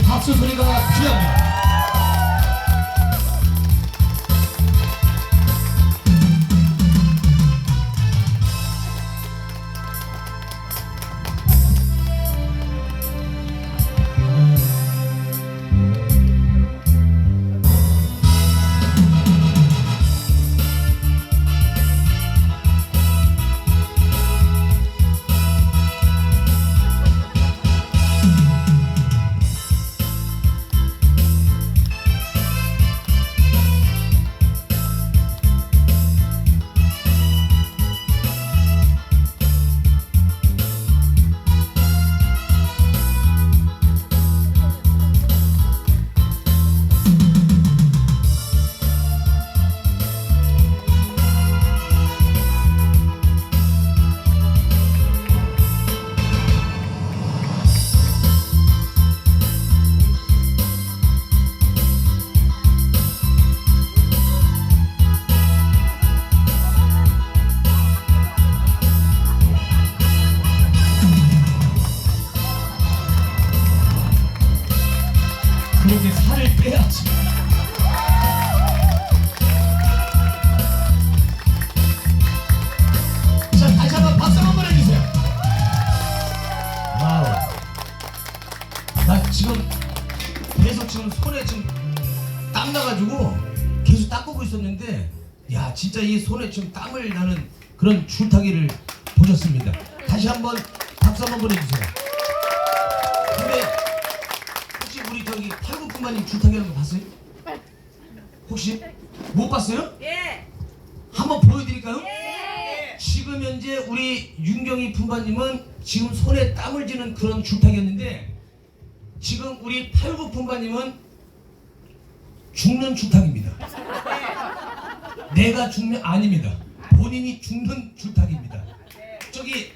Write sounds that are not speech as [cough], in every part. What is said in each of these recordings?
박수 소리가 필요합니다. 진짜 이 손에 지금 땀을 나는 그런 줄타기를 보셨습니다. 다시 한번 박수 한번 보내주세요. 근데 혹시 우리 저기 팔굽부만님 줄타기 하는 거 봤어요? 혹시 못 봤어요? 예. 한번 보여드릴까요? 예. 지금 현재 우리 윤경희 품바님은 지금 손에 땀을 쥐는 그런 줄타기였는데 지금 우리 팔구 품바님은 죽는 줄타기입니다. 내가 죽는 아닙니다. 본인이 죽는 줄타기입니다. 저기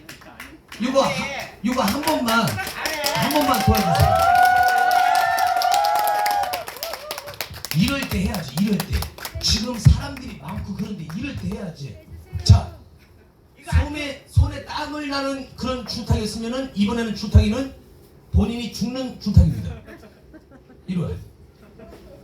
이거 한- 이거 한 번만 한 번만 도와주세요. 이럴 때 해야지. 이럴 때. 지금 사람들이 많고 그런데 이럴 때 해야지. 자, 손에 손에 땀을 나는 그런 줄타기였으면은 이번에는 줄타기는 본인이 죽는 줄타기입니다. 이리 와요.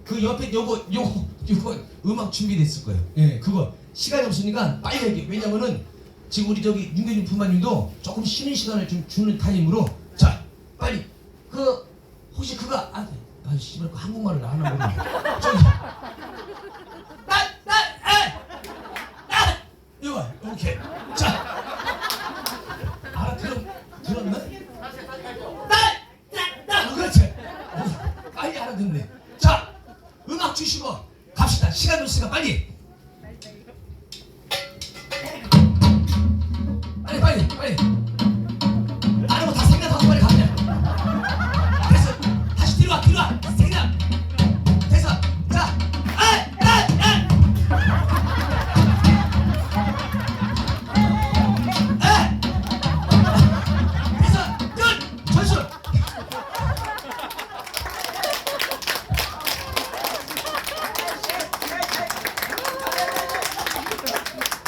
그 옆에 요거 요거 요거 음악 준비됐을 거예요. 예, 그거 시간이 없으니까 빨리 얘기해. 왜냐면은 지금 우리 저기 윤계준 부마님도 조금 쉬는 시간을 좀 주는 타임으로 자 빨리. 그 혹시 그거 아, 아 씨발 그 한국말을 안 하고 [laughs] 저기. 나나에! 이거 오케이. 자. 알아 들었 들었나? 나나나 그렇지. 어, 빨리 알아듣네. 자 음악 주시고 갑시다. 시간 없으니까 빨리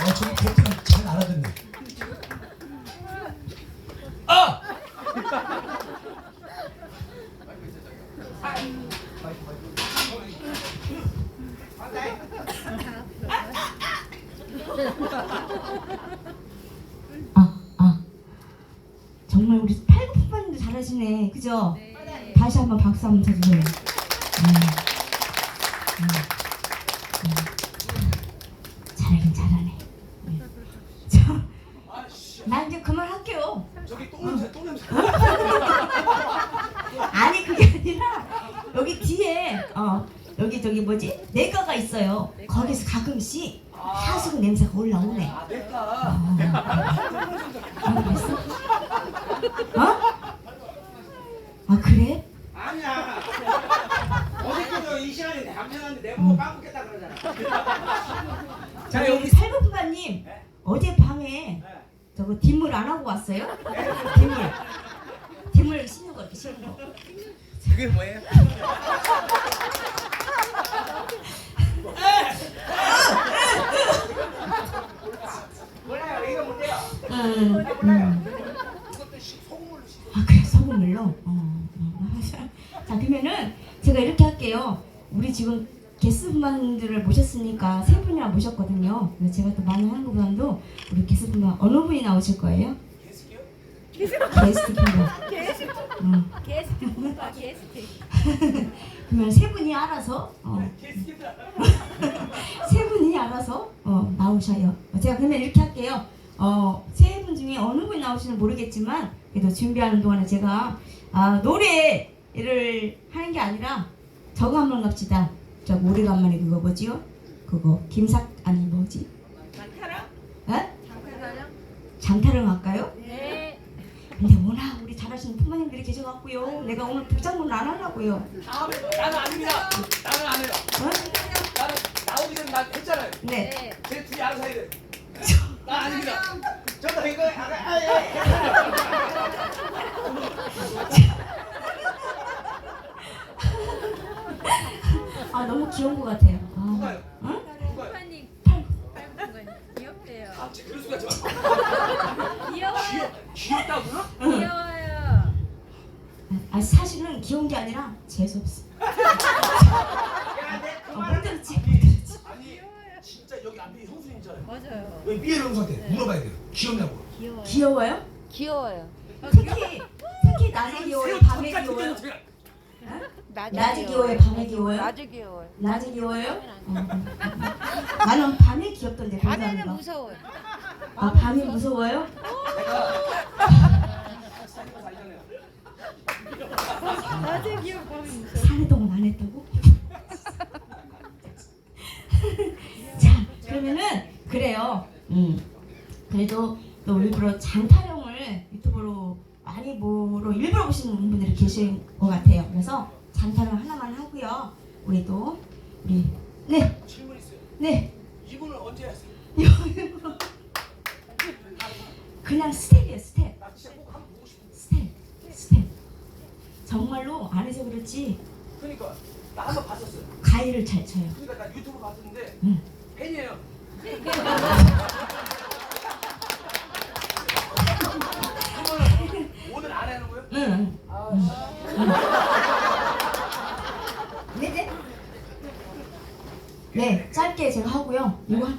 어 저기 캡틴 잘 알아듣네 아 아, 아. 정말 우리 팔굽혀펴기도 잘하시네. 그죠? 다시 한번 박수 한번 쳐주세요. 음. 음. 음. 잘하긴 잘하네. 음. 저, 나 이제 그만할게요. 저기 똥 냄새 똥 냄새 아니 그게 아니라 여기 뒤에 어 여기 저기 뭐지 내과가 있어요. 거기서 가끔씩 하수구 냄새가 올라오네. 아 내가 어. 아, 그랬어? 어? 아 그래? 아니야. 어저께도 이 시간에 남편한테 내보고 빵 먹겠다 그러잖아. 자 여기 살구부가님 어제 밤에 저거 뒷물 안 하고 왔어요? 뒷물 뒷물 씻는 거 이렇게 씻는 거 그게 뭐예요? 몰라요. 이거 뭔데요? 음, 음. 아 그래 소금물로? 어, 어. 자 그러면은 제가 이렇게 할게요. 우리 지금 게스트분들을 모셨으니까 세 분이나 모셨거든요. 제가 또 많이 하는 것보다도 우리 게스트분 어느 분이 나오실 거예요? 게스트 분들. 응. 게스트 아, 게스트 그러면 세 분이 알아서 어, [laughs] 세 분이 알아서 어, 나오셔요. 제가 그러면 이렇게 할게요. 어, 세 분 중에 어느 분이 나오시는 모르겠지만 그래도 준비하는 동안에 제가 아, 노래를 하는 게 아니라 저거 한번 갑시다. 저 오래간만에 그거 뭐지요? 그거 김삭 아니 뭐지? 장타랑 에? 장타랑 장타령 할까요? 네 근데 워낙 하시는 부모님들이 계셔갖고요. 내가 오늘 부장문 안 하려고요. 다음에 나는 아닙니다. 나는 안 해요. 어? 나는 나오기 전에 난 했잖아요. 네. 네. 제 둘이 알아서 해야 돼. 나 아닙니다. 저도 이거 알아. 아, 예. 아 너무 귀여운 것 같아요. 아, 누가요? 응? 누가요? 닮은 건 귀엽대요 아, 진짜 그럴 수가 좀. 귀여워요 귀엽 귀엽다고요? 귀여워요 아 사실은 귀여운 게 아니라 재수 없어. [laughs] 야, 내 어, 그만하자. 못 들었지? 못 들었지? 아니, 진짜 여기 앞에 형수님잖아요. 맞아요 왜 삐에 형수한테 물어봐야 돼요. 귀엽냐고. 귀여워요 귀여워요? 귀여워요 특히 특히 낮에 귀여워요, 밤에 귀여워요. 낮에 귀여워요, 밤에 귀여워요? 낮에 귀여워요 낮에 귀여워요? 어. 나는 밤에 귀엽던데 밤에는. 무서워요 아 밤이 무서워요? 살면서 알잖아요. 낮에 밤에 무서워 사례동안 안 했다고? 자 그러면은 그래요. 음 그래도 또 일부러 장타령을 유튜브로 많이 보러 일부러 보시는 분들이 계신 것 같아요. 그래서 장타령 하나만 하고요. 우리도 우리 네 질문 있어요. 네. 이분은 언제 하세요? [laughs] 그냥 스텝이에요 스텝 나 진짜 꼭 한번 보고 싶은데. 스텝 스텝 정말로 안 해서 그렇지 그러니까 나 한 번 봤었어요. 가위를 잘 쳐요 그러니까 나 유튜브 봤었는데 응. 팬이에요. 그러면 [laughs] 오늘 안 하는 거예요? 응. 아, 네네 네 짧게 제가 하고요 이거 한-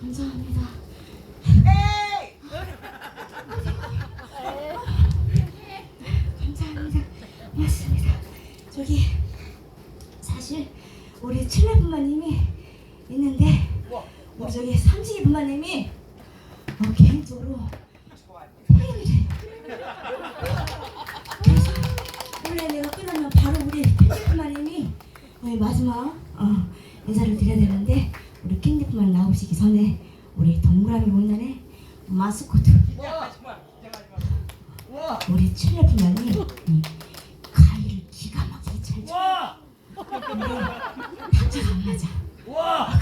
감사합니다. 맞아. 와!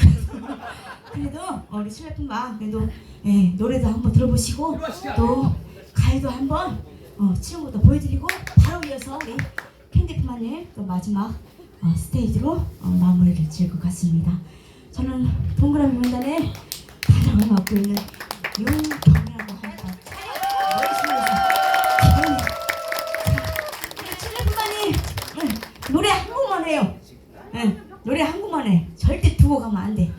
그래도 어, 우리 칠레뿐만 그래도 예, 노래도 한번 들어보시고 또 가이도 한번 어, 치는 것도 보여드리고 바로 이어서 우리 캔디프만님 또 마지막 어, 스테이지로 어, 마무리를 지을 것 같습니다. 저는 동그라미 문단에 가장을 맡고 있는 윤경이라고 합니다. 기분이 우리 칠레뿐만님 응, 노래 한 곡만 해요. 응, 노래 한 곡만 해. 절대 두고 가면 안 돼.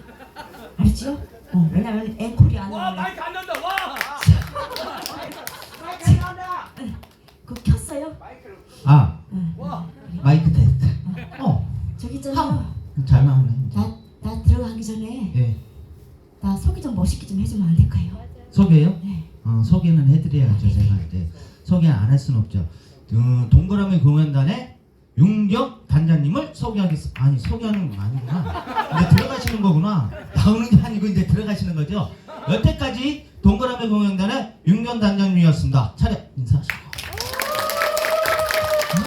알았죠? 어, 왜냐면 앵콜이 안 와! 나오면 마이크 안 난다! 와! 마이크 안 난다! 그거 켰어요? 마이크를 아 응. 와! 마이크 테스트. 어, 저기 있잖아요. 잘 나오네. 나, 나 들어가기 전에 예, 나 소개 좀 멋있게 좀 해주면 안 될까요? 소개요? 네. 어, 소개는 해드려야죠. 제가 이제 소개 안 할 수는 없죠. 어, 동그라미 공연단의 윤경 단장님을 소개하겠습니다. 아니 소개하는 건 아니구나. 근데 들어가시는 거구나. 나오는 게 아니고 이제 들어가시는 거죠. 여태까지 동그라미 공연단의 윤경 단장님이었습니다. 차례 인사하시고.